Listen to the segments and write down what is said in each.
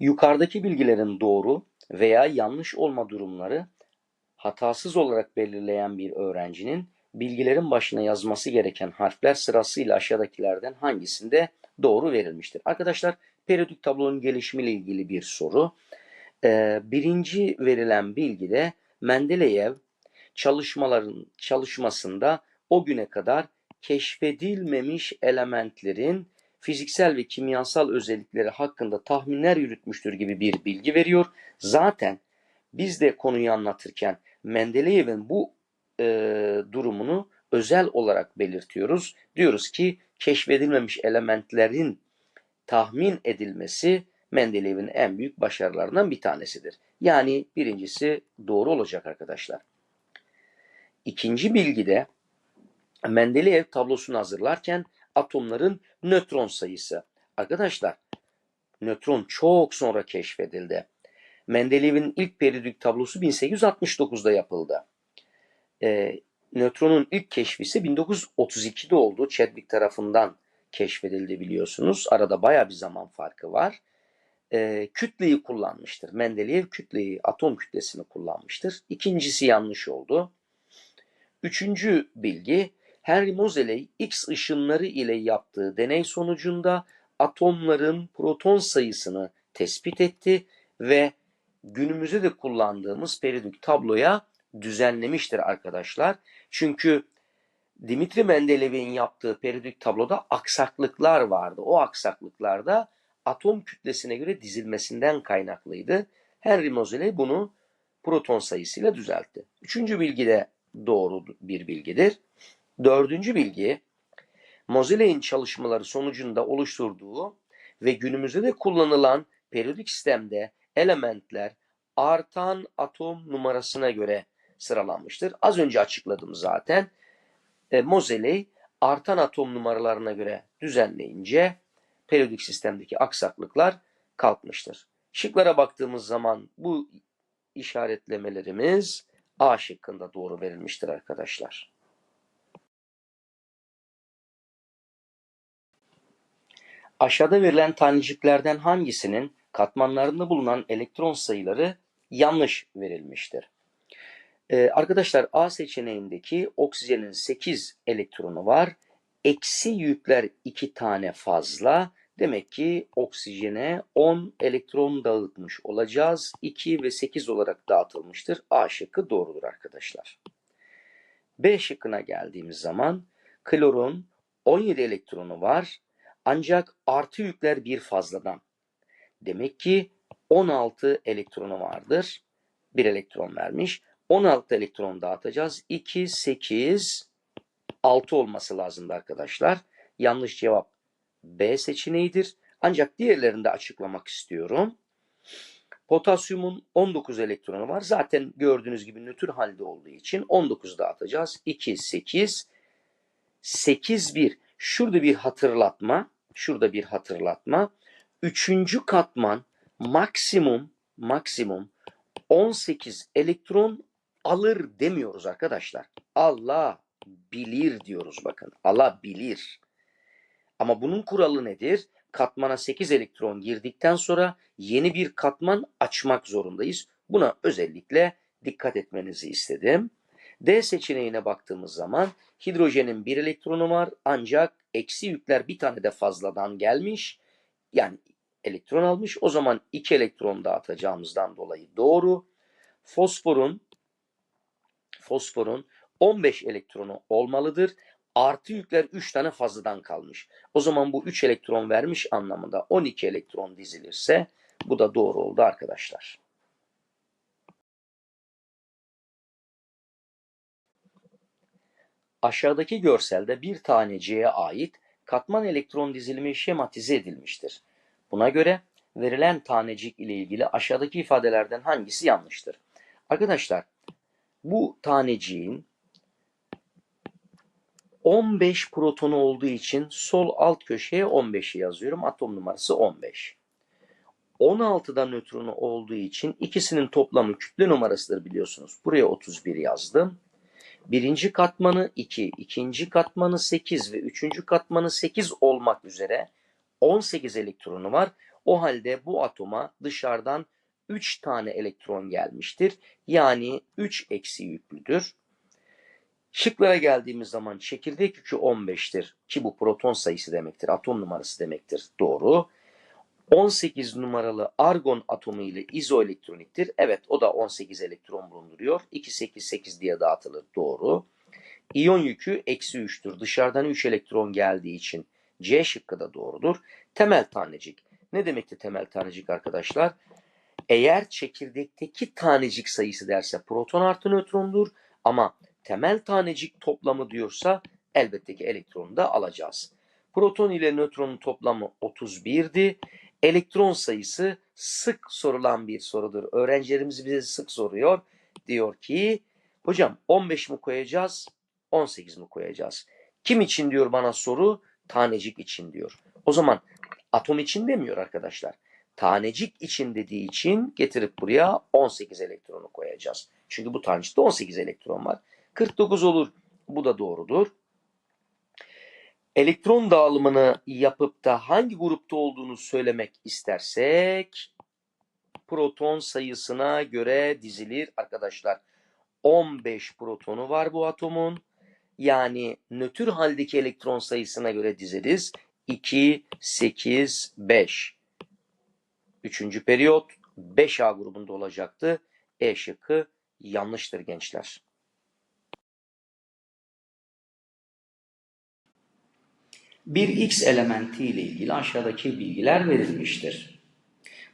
Yukarıdaki bilgilerin doğru veya yanlış olma durumları hatasız olarak belirleyen bir öğrencinin bilgilerin başına yazması gereken harfler sırasıyla aşağıdakilerden hangisinde doğru verilmiştir? Arkadaşlar periyodik tablonun gelişimiyle ilgili bir soru. Ee, birinci verilen bilgide Mendeleyev çalışmaların çalışmasında o güne kadar keşfedilmemiş elementlerin fiziksel ve kimyasal özellikleri hakkında tahminler yürütmüştür gibi bir bilgi veriyor. Zaten biz de konuyu anlatırken Mendeleyev'in bu e, durumunu özel olarak belirtiyoruz. Diyoruz ki keşfedilmemiş elementlerin tahmin edilmesi Mendeleyev'in en büyük başarılarından bir tanesidir. Yani birincisi doğru olacak arkadaşlar. İkinci bilgide Mendeleev tablosunu hazırlarken atomların nötron sayısı. Arkadaşlar nötron çok sonra keşfedildi. Mendeleyev'in ilk periyodik tablosu 1869'da yapıldı. Ee, nötronun ilk keşfisi 1932'de oldu. Chadwick tarafından keşfedildi biliyorsunuz. Arada baya bir zaman farkı var. Ee, kütleyi kullanmıştır. Mendeleev kütleyi, atom kütlesini kullanmıştır. İkincisi yanlış oldu. Üçüncü bilgi Henry Moseley X ışınları ile yaptığı deney sonucunda atomların proton sayısını tespit etti ve günümüzde de kullandığımız periyodik tabloya düzenlemiştir arkadaşlar. Çünkü Dimitri Mendelev'in yaptığı periyodik tabloda aksaklıklar vardı. O aksaklıklarda atom kütlesine göre dizilmesinden kaynaklıydı. Henry Moseley bunu proton sayısıyla düzeltti. Üçüncü bilgi de doğru bir bilgidir. Dördüncü bilgi, Moseley'in çalışmaları sonucunda oluşturduğu ve günümüzde de kullanılan periyodik sistemde elementler artan atom numarasına göre sıralanmıştır. Az önce açıkladım zaten. E, Moseley artan atom numaralarına göre düzenleyince periyodik sistemdeki aksaklıklar kalkmıştır. Şıklara baktığımız zaman bu işaretlemelerimiz A şıkkında doğru verilmiştir arkadaşlar. Aşağıda verilen taneciklerden hangisinin katmanlarında bulunan elektron sayıları yanlış verilmiştir? Ee, arkadaşlar A seçeneğindeki oksijenin 8 elektronu var. Eksi yükler 2 tane fazla. Demek ki oksijene 10 elektron dağıtmış olacağız. 2 ve 8 olarak dağıtılmıştır. A şıkkı doğrudur arkadaşlar. B şıkkına geldiğimiz zaman klorun 17 elektronu var. Ancak artı yükler bir fazladan. Demek ki 16 elektronu vardır. Bir elektron vermiş. 16 elektron dağıtacağız. 2, 8, 6 olması lazımdı arkadaşlar. Yanlış cevap B seçeneğidir. Ancak diğerlerini de açıklamak istiyorum. Potasyumun 19 elektronu var. Zaten gördüğünüz gibi nötr halde olduğu için 19 dağıtacağız. 2, 8, 8, 1. Şurada bir hatırlatma. Şurada bir hatırlatma. Üçüncü katman maksimum maksimum 18 elektron alır demiyoruz arkadaşlar. Allah bilir diyoruz bakın. Alabilir. Ama bunun kuralı nedir? Katmana 8 elektron girdikten sonra yeni bir katman açmak zorundayız. Buna özellikle dikkat etmenizi istedim. D seçeneğine baktığımız zaman hidrojenin bir elektronu var ancak eksi yükler bir tane de fazladan gelmiş. Yani elektron almış. O zaman iki elektron dağıtacağımızdan dolayı doğru. Fosforun fosforun 15 elektronu olmalıdır. Artı yükler 3 tane fazladan kalmış. O zaman bu 3 elektron vermiş anlamında 12 elektron dizilirse bu da doğru oldu arkadaşlar. Aşağıdaki görselde bir taneciğe ait katman elektron dizilimi şematize edilmiştir. Buna göre verilen tanecik ile ilgili aşağıdaki ifadelerden hangisi yanlıştır? Arkadaşlar bu taneciğin 15 protonu olduğu için sol alt köşeye 15'i yazıyorum. Atom numarası 15. 16'da nötronu olduğu için ikisinin toplamı kütle numarasıdır biliyorsunuz. Buraya 31 yazdım. Birinci katmanı 2, ikinci katmanı 8 ve üçüncü katmanı 8 olmak üzere 18 elektronu var. O halde bu atoma dışarıdan 3 tane elektron gelmiştir. Yani 3 eksi yüklüdür. Şıklara geldiğimiz zaman çekirdek yükü 15'tir ki bu proton sayısı demektir, atom numarası demektir. Doğru. 18 numaralı argon atomu ile izoelektroniktir. Evet o da 18 elektron bulunduruyor. 2 8 8 diye dağıtılır. Doğru. İyon yükü eksi 3'tür. Dışarıdan 3 elektron geldiği için C şıkkı da doğrudur. Temel tanecik. Ne demekti temel tanecik arkadaşlar? Eğer çekirdekteki tanecik sayısı derse proton artı nötrondur ama temel tanecik toplamı diyorsa elbette ki elektronu da alacağız. Proton ile nötronun toplamı 31'di. Elektron sayısı sık sorulan bir sorudur. Öğrencilerimiz bize sık soruyor. Diyor ki hocam 15 mi koyacağız 18 mi koyacağız? Kim için diyor bana soru? Tanecik için diyor. O zaman atom için demiyor arkadaşlar. Tanecik için dediği için getirip buraya 18 elektronu koyacağız. Çünkü bu tanecikte 18 elektron var. 49 olur. Bu da doğrudur. Elektron dağılımını yapıp da hangi grupta olduğunu söylemek istersek proton sayısına göre dizilir arkadaşlar. 15 protonu var bu atomun. Yani nötr haldeki elektron sayısına göre dizeriz. 2, 8, 5. Üçüncü periyot 5A grubunda olacaktı. E şıkkı yanlıştır gençler. Bir X elementi ile ilgili aşağıdaki bilgiler verilmiştir.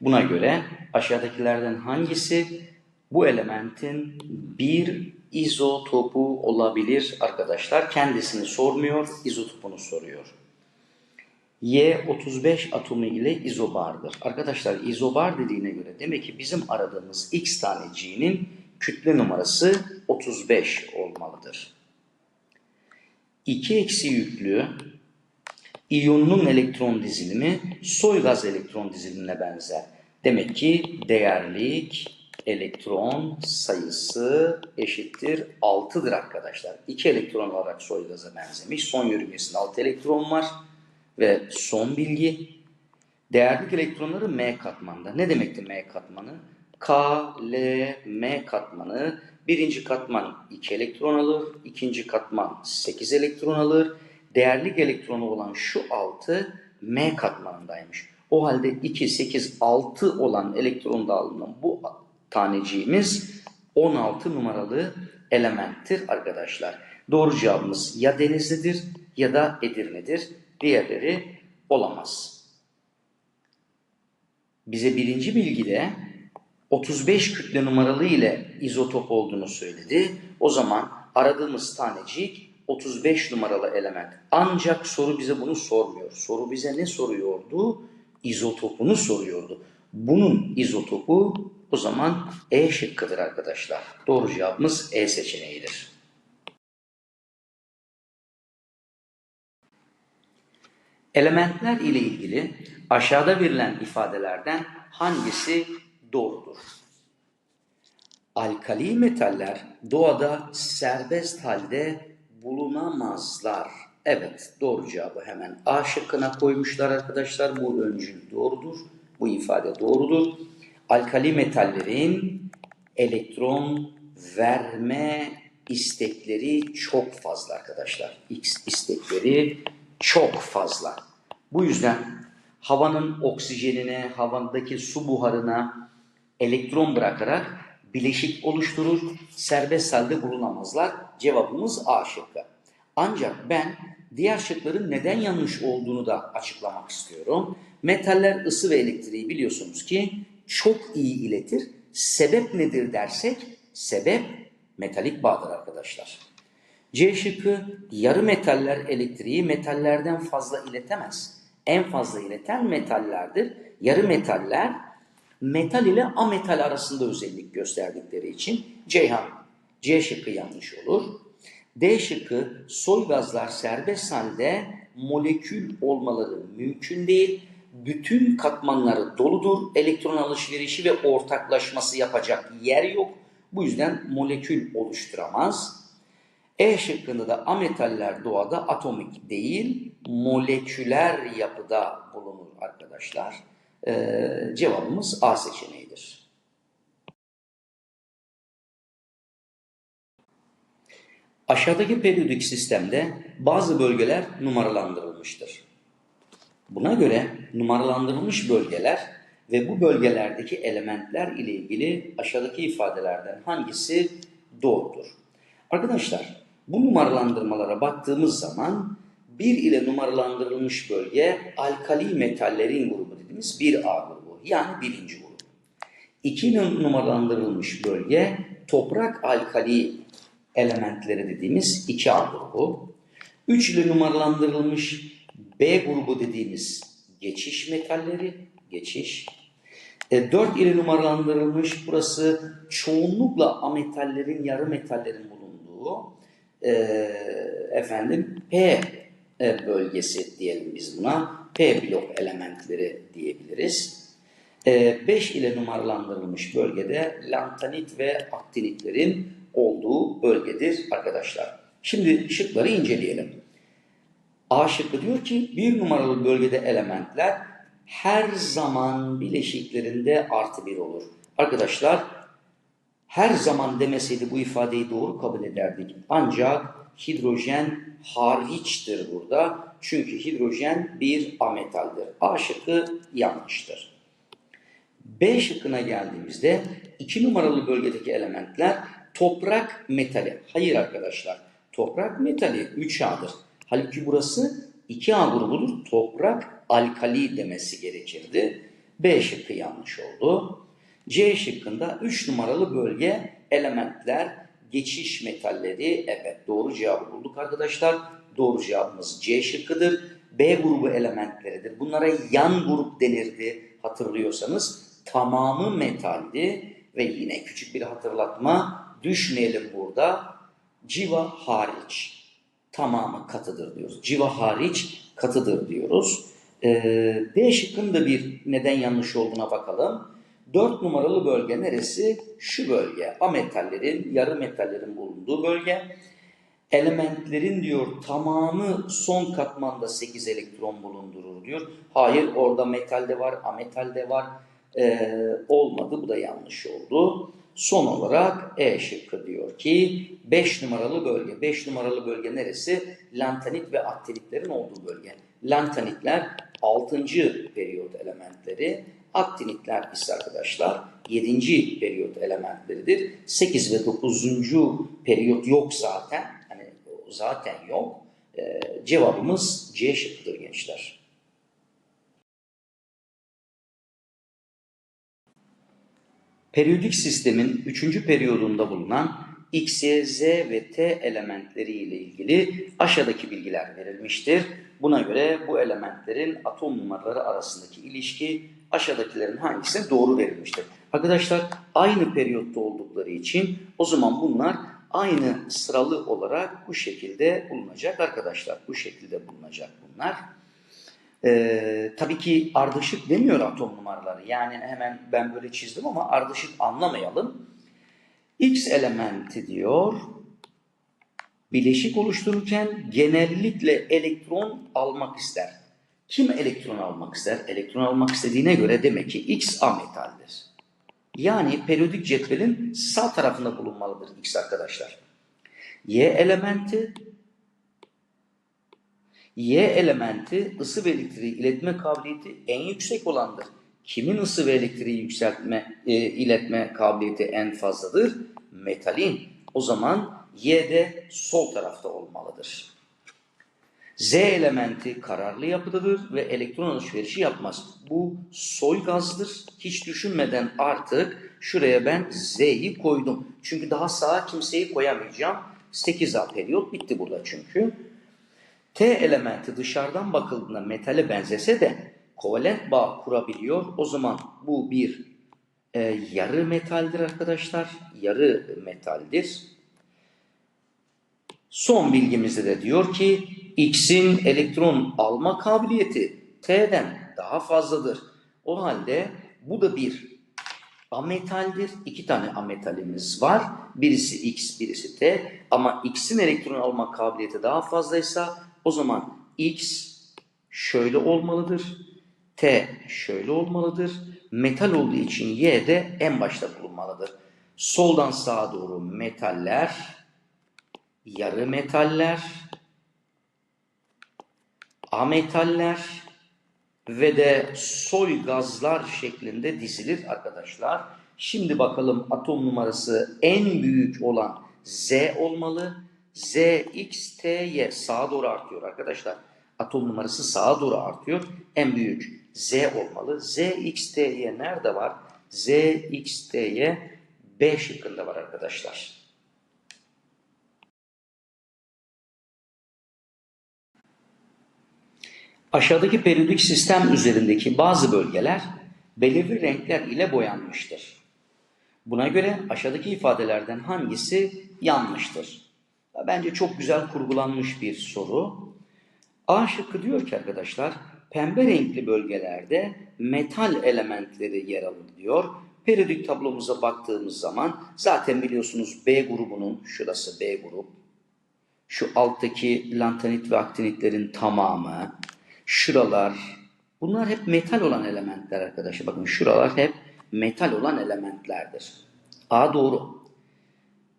Buna göre aşağıdakilerden hangisi bu elementin bir izotopu olabilir arkadaşlar? Kendisini sormuyor, izotopunu soruyor. Y35 atomu ile izobardır. Arkadaşlar izobar dediğine göre demek ki bizim aradığımız X taneciğinin kütle numarası 35 olmalıdır. 2 eksi yüklü iyonun elektron dizilimi soy gaz elektron dizilimine benzer. Demek ki değerlik elektron sayısı eşittir 6'dır arkadaşlar. 2 elektron olarak soy gaza benzemiş. Son yörüngesinde 6 elektron var. Ve son bilgi değerlik elektronları M katmanda. Ne demekti M katmanı? K, L, M katmanı. Birinci katman 2 elektron alır. ikinci katman 8 elektron alır. Değerlik elektronu olan şu 6 M katmanındaymış. O halde 2, 8, 6 olan elektron dağılımının bu taneciğimiz 16 numaralı elementtir arkadaşlar. Doğru cevabımız ya Denizli'dir ya da Edirne'dir. Diğerleri olamaz. Bize birinci bilgide 35 kütle numaralı ile izotop olduğunu söyledi. O zaman aradığımız tanecik 35 numaralı element. Ancak soru bize bunu sormuyor. Soru bize ne soruyordu? İzotopunu soruyordu. Bunun izotopu o zaman E şıkkıdır arkadaşlar. Doğru cevabımız E seçeneğidir. Elementler ile ilgili aşağıda verilen ifadelerden hangisi doğrudur? Alkali metaller doğada serbest halde bulunamazlar. Evet doğru cevabı hemen A şıkkına koymuşlar arkadaşlar. Bu öncül doğrudur. Bu ifade doğrudur. Alkali metallerin elektron verme istekleri çok fazla arkadaşlar. X istekleri çok fazla. Bu yüzden havanın oksijenine, havadaki su buharına elektron bırakarak bileşik oluşturur, serbest halde bulunamazlar. Cevabımız A şıkkı. Ancak ben diğer şıkların neden yanlış olduğunu da açıklamak istiyorum. Metaller ısı ve elektriği biliyorsunuz ki çok iyi iletir. Sebep nedir dersek, sebep metalik bağdır arkadaşlar. C şıkkı yarı metaller elektriği metallerden fazla iletemez. En fazla ileten metallerdir. Yarı metaller metal ile ametal arasında özellik gösterdikleri için Ceyhan C şıkkı yanlış olur. D şıkkı soy gazlar serbest halde molekül olmaları mümkün değil. Bütün katmanları doludur. Elektron alışverişi ve ortaklaşması yapacak yer yok. Bu yüzden molekül oluşturamaz. E şıkkında da ametaller doğada atomik değil, moleküler yapıda bulunur arkadaşlar. Ee, cevabımız A seçeneğidir. Aşağıdaki periyodik sistemde bazı bölgeler numaralandırılmıştır. Buna göre numaralandırılmış bölgeler ve bu bölgelerdeki elementler ile ilgili aşağıdaki ifadelerden hangisi doğrudur? Arkadaşlar bu numaralandırmalara baktığımız zaman 1 ile numaralandırılmış bölge alkali metallerin grubu dediğimiz 1A grubu yani birinci grup. 2 ile numaralandırılmış bölge toprak alkali elementleri dediğimiz 2A grubu. 3 ile numaralandırılmış B grubu dediğimiz geçiş metalleri, geçiş. E, 4 ile numaralandırılmış burası çoğunlukla ametallerin, yarı metallerin bulunduğu e, efendim P e, bölgesi diyelim biz buna. P blok elementleri diyebiliriz. 5 ile numaralandırılmış bölgede lantanit ve aktinitlerin olduğu bölgedir arkadaşlar. Şimdi şıkları inceleyelim. A şıkkı diyor ki bir numaralı bölgede elementler her zaman bileşiklerinde artı bir olur. Arkadaşlar her zaman demeseydi bu ifadeyi doğru kabul ederdik. Ancak hidrojen hariçtir burada. Çünkü hidrojen bir ametaldir. A şıkkı yanlıştır. B şıkkına geldiğimizde iki numaralı bölgedeki elementler toprak metali. Hayır arkadaşlar. Toprak metali 3A'dır. Halbuki burası 2A grubudur. Toprak alkali demesi gerekirdi. B şıkkı yanlış oldu. C şıkkında 3 numaralı bölge elementler geçiş metalleri. Evet doğru cevabı bulduk arkadaşlar. Doğru cevabımız C şıkkıdır. B grubu elementleridir. Bunlara yan grup denirdi hatırlıyorsanız. Tamamı metaldi ve yine küçük bir hatırlatma düşmeyelim burada. Civa hariç tamamı katıdır diyoruz. Civa hariç katıdır diyoruz. Ee, D şıkkının bir neden yanlış olduğuna bakalım. 4 numaralı bölge neresi? Şu bölge. Ametallerin, yarı metallerin bulunduğu bölge. Elementlerin diyor tamamı son katmanda 8 elektron bulundurur diyor. Hayır orada metalde var, ametalde var. Ee, olmadı bu da yanlış oldu. Son olarak E şıkkı diyor ki 5 numaralı bölge. 5 numaralı bölge neresi? Lantanit ve aktinitlerin olduğu bölge. Lantanitler 6. periyot elementleri. Aktinitler ise arkadaşlar 7. periyot elementleridir. 8 ve 9. periyot yok zaten. Hani zaten yok. Ee, cevabımız C şıkkıdır gençler. Periyodik sistemin 3. periyodunda bulunan X, Y, Z ve T elementleri ile ilgili aşağıdaki bilgiler verilmiştir. Buna göre bu elementlerin atom numaraları arasındaki ilişki aşağıdakilerin hangisine doğru verilmiştir? Arkadaşlar aynı periyotta oldukları için o zaman bunlar aynı sıralı olarak bu şekilde bulunacak arkadaşlar. Bu şekilde bulunacak bunlar. Ee, tabii ki ardışık demiyor atom numaraları. Yani hemen ben böyle çizdim ama ardışık anlamayalım. X elementi diyor bileşik oluştururken genellikle elektron almak ister. Kim elektron almak ister? Elektron almak istediğine göre demek ki X ametaldir. Yani periyodik cetvelin sağ tarafında bulunmalıdır X arkadaşlar. Y elementi Y elementi ısı ve elektriği iletme kabiliyeti en yüksek olandır. Kimin ısı ve elektriği yükseltme, e, iletme kabiliyeti en fazladır? Metalin. O zaman Y de sol tarafta olmalıdır. Z elementi kararlı yapıdadır ve elektron alışverişi yapmaz. Bu soy gazdır. Hiç düşünmeden artık şuraya ben Z'yi koydum. Çünkü daha sağa kimseyi koyamayacağım. 8A periyot bitti burada çünkü. T elementi dışarıdan bakıldığında metale benzese de kovalent bağ kurabiliyor. O zaman bu bir e, yarı metaldir arkadaşlar. Yarı metaldir. Son bilgimizde de diyor ki X'in elektron alma kabiliyeti T'den daha fazladır. O halde bu da bir ametaldir. İki tane ametalimiz var. Birisi X, birisi T. Ama X'in elektron alma kabiliyeti daha fazlaysa o zaman X şöyle olmalıdır. T şöyle olmalıdır. Metal olduğu için Y de en başta bulunmalıdır. Soldan sağa doğru metaller, yarı metaller, ametaller ve de soy gazlar şeklinde dizilir arkadaşlar. Şimdi bakalım atom numarası en büyük olan Z olmalı. Z, X, T, Y sağa doğru artıyor arkadaşlar. Atom numarası sağa doğru artıyor. En büyük Z olmalı. Z, X, T, Y nerede var? Z, X, T, Y B şıkkında var arkadaşlar. Aşağıdaki periyodik sistem üzerindeki bazı bölgeler belirli renkler ile boyanmıştır. Buna göre aşağıdaki ifadelerden hangisi yanlıştır? Bence çok güzel kurgulanmış bir soru. A şıkkı diyor ki arkadaşlar, pembe renkli bölgelerde metal elementleri yer alır diyor. Periyodik tablomuza baktığımız zaman zaten biliyorsunuz B grubunun, şurası B grup, şu alttaki lantanit ve aktinitlerin tamamı, şuralar, bunlar hep metal olan elementler arkadaşlar. Bakın şuralar hep metal olan elementlerdir. A doğru.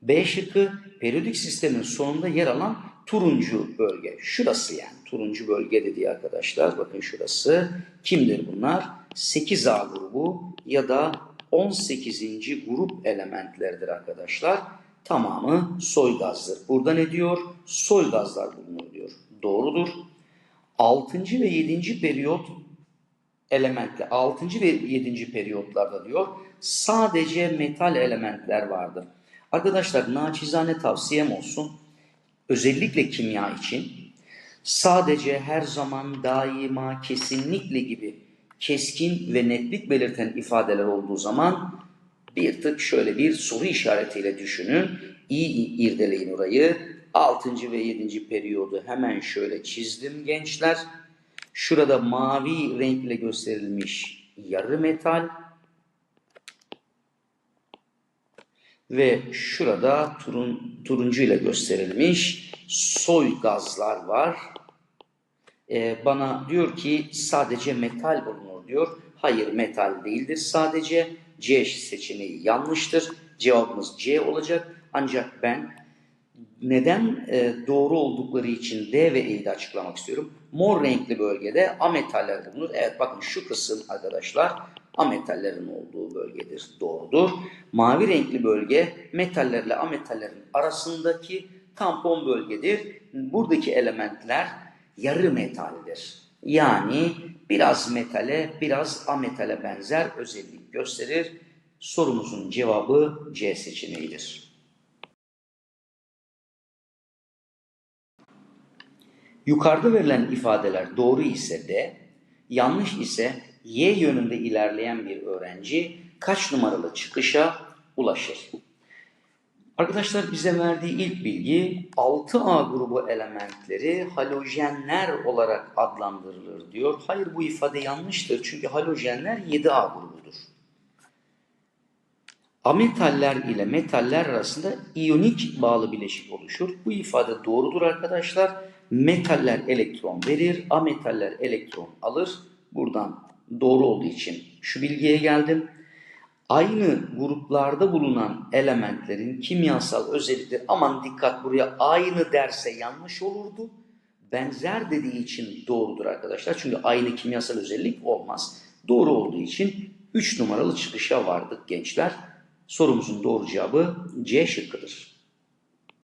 B şıkkı periyodik sistemin sonunda yer alan turuncu bölge. Şurası yani turuncu bölge dediği arkadaşlar. Bakın şurası. Kimdir bunlar? 8A grubu ya da 18. grup elementleridir arkadaşlar. Tamamı soy gazdır. Burada ne diyor? Soy gazlar bulunur diyor. Doğrudur. 6. ve 7. periyot elementli 6. ve 7. periyotlarda diyor sadece metal elementler vardır. Arkadaşlar naçizane tavsiyem olsun. Özellikle kimya için sadece her zaman daima kesinlikle gibi keskin ve netlik belirten ifadeler olduğu zaman bir tık şöyle bir soru işaretiyle düşünün. İyi irdeleyin orayı. 6. ve 7. periyodu hemen şöyle çizdim gençler. Şurada mavi renkle gösterilmiş yarı metal ve şurada turun, turuncu ile gösterilmiş soy gazlar var. Ee, bana diyor ki sadece metal bulunur diyor. Hayır metal değildir sadece. C seçeneği yanlıştır. Cevabımız C olacak. Ancak ben neden e, doğru oldukları için D ve E'yi açıklamak istiyorum. Mor renkli bölgede ametaller bulunur. Evet bakın şu kısım arkadaşlar ametallerin olduğu bölgedir. Doğrudur. Mavi renkli bölge metallerle ametallerin arasındaki tampon bölgedir. Buradaki elementler yarı metaldir. Yani biraz metale, biraz ametale benzer özellik gösterir. Sorumuzun cevabı C seçeneğidir. Yukarıda verilen ifadeler doğru ise de, yanlış ise Y yönünde ilerleyen bir öğrenci kaç numaralı çıkışa ulaşır? Arkadaşlar bize verdiği ilk bilgi 6A grubu elementleri halojenler olarak adlandırılır diyor. Hayır bu ifade yanlıştır çünkü halojenler 7A grubudur. Ametaller ile metaller arasında iyonik bağlı bileşik oluşur. Bu ifade doğrudur arkadaşlar. Metaller elektron verir, ametaller elektron alır. Buradan doğru olduğu için şu bilgiye geldim. Aynı gruplarda bulunan elementlerin kimyasal özellikleri aman dikkat buraya aynı derse yanlış olurdu. Benzer dediği için doğrudur arkadaşlar. Çünkü aynı kimyasal özellik olmaz. Doğru olduğu için 3 numaralı çıkışa vardık gençler. Sorumuzun doğru cevabı C şıkkıdır.